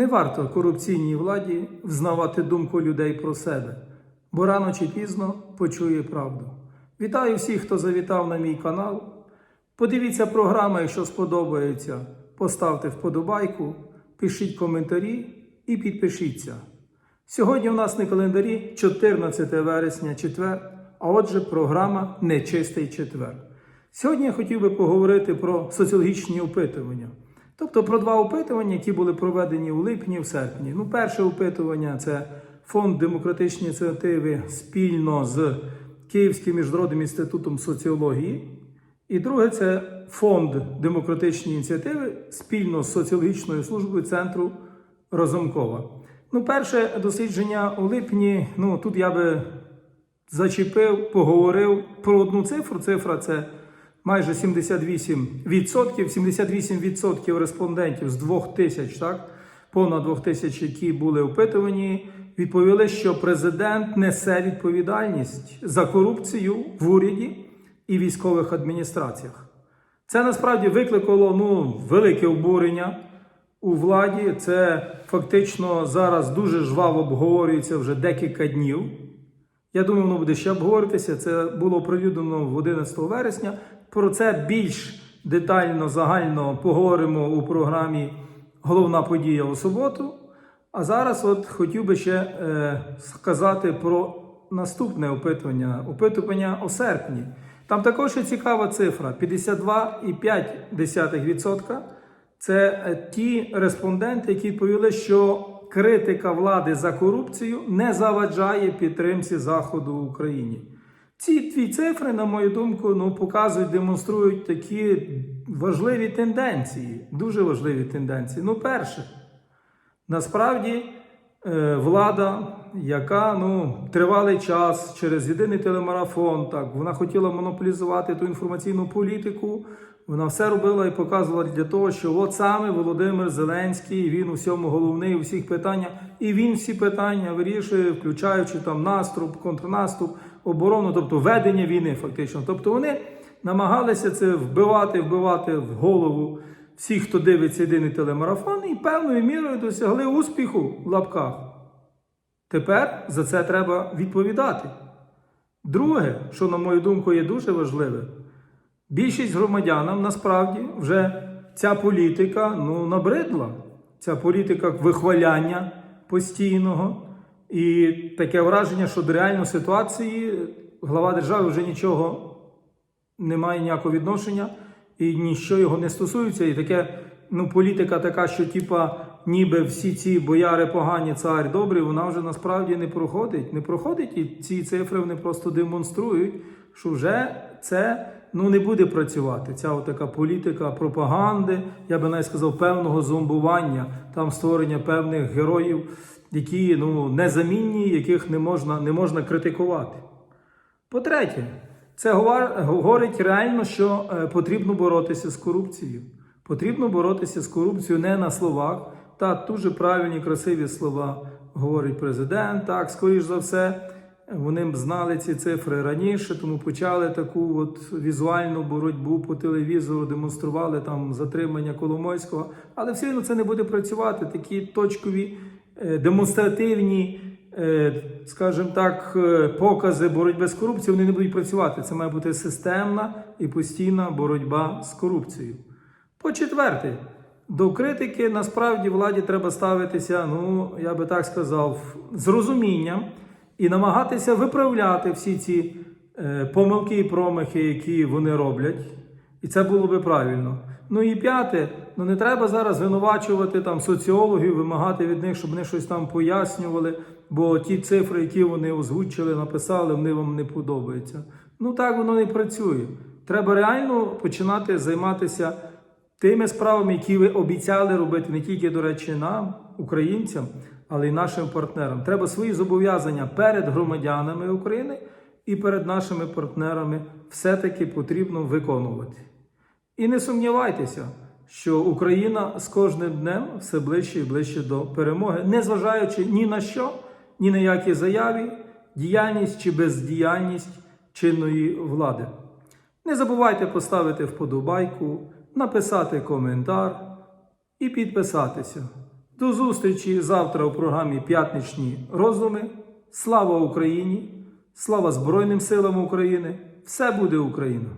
Не варто корупційній владі взнавати думку людей про себе, бо рано чи пізно почує правду. Вітаю всіх, хто завітав на мій канал. Подивіться програму, якщо сподобається. Поставте вподобайку, пишіть коментарі і підпишіться. Сьогодні у нас на календарі 14 вересня, четвер, а отже, програма Нечистий четвер. Сьогодні я хотів би поговорити про соціологічні опитування. Тобто про два опитування, які були проведені у липні в серпні. Ну, перше опитування це Фонд демократичної ініціативи спільно з Київським міжнародним інститутом соціології. І друге це Фонд демократичної ініціативи спільно з соціологічною службою центру Розумкова. Ну, перше дослідження у липні. Ну тут я би зачепив, поговорив про одну цифру. Цифра це майже 78%. 78% респондентів з 2000, так, понад 2000, які були опитувані, відповіли, що президент несе відповідальність за корупцію в уряді і військових адміністраціях. Це насправді викликало ну, велике обурення у владі. Це фактично зараз дуже жваво обговорюється вже декілька днів. Я думаю, воно буде ще обговоритися. Це було оприлюднено в 11 вересня. Про це більш детально, загально поговоримо у програмі Головна подія у суботу. А зараз от хотів би ще е, сказати про наступне опитування опитування у серпні. Там також є цікава цифра: 52,5%. Це е, ті респонденти, які відповіли, що критика влади за корупцію не заваджає підтримці Заходу в Україні. Ці дві цифри, на мою думку, ну, показують, демонструють такі важливі тенденції, дуже важливі тенденції. Ну, перше, насправді е, влада, яка ну, тривалий час через єдиний телемарафон, так, вона хотіла монополізувати ту інформаційну політику. Вона все робила і показувала для того, що от саме Володимир Зеленський, він у всьому головний у всіх питаннях, і він всі питання вирішує, включаючи там наступ, контрнаступ, оборону, тобто ведення війни, фактично. Тобто вони намагалися це вбивати, вбивати в голову всіх, хто дивиться єдиний телемарафон, і певною мірою досягли успіху в лапках. Тепер за це треба відповідати. Друге, що, на мою думку, є дуже важливе. Більшість громадянам насправді вже ця політика ну, набридла. Ця політика вихваляння постійного. І таке враження, що до реальної ситуації глава держави вже нічого не має ніякого відношення і ніщо його не стосується. І таке ну, політика така, що типа, ніби всі ці бояри погані, цар добрий, вона вже насправді не проходить. Не проходить, і ці цифри вони просто демонструють, що вже це ну, не буде працювати. Ця така політика пропаганди, я би навіть сказав, певного зомбування, там створення певних героїв, які ну, незамінні, яких не можна, не можна критикувати. По-третє, це говор- говорить реально, що е, потрібно боротися з корупцією. Потрібно боротися з корупцією не на словах. Та дуже правильні, красиві слова говорить президент. Так, скоріш за все, вони б знали ці цифри раніше, тому почали таку от візуальну боротьбу по телевізору, демонстрували там затримання Коломойського. Але все одно це не буде працювати. Такі точкові е, демонстративні, е, скажімо так, е, покази боротьби з корупцією, вони не будуть працювати. Це має бути системна і постійна боротьба з корупцією. По четверте, до критики насправді владі треба ставитися, ну я би так сказав, з розумінням і намагатися виправляти всі ці е, помилки і промахи, які вони роблять. І це було би правильно. Ну і п'яте, ну не треба зараз звинувачувати там соціологів, вимагати від них, щоб вони щось там пояснювали, бо ті цифри, які вони озвучили, написали, вони вам не подобаються. Ну так воно не працює. Треба реально починати займатися тими справами, які ви обіцяли робити не тільки, до речі, нам, українцям, але й нашим партнерам. Треба свої зобов'язання перед громадянами України і перед нашими партнерами все-таки потрібно виконувати. І не сумнівайтеся, що Україна з кожним днем все ближче і ближче до перемоги, незважаючи ні на що, ні на які заяві, діяльність чи бездіяльність чинної влади. Не забувайте поставити вподобайку, написати коментар і підписатися. До зустрічі завтра у програмі П'ятничні роздуми. Слава Україні! Слава Збройним силам України! Все буде Україна!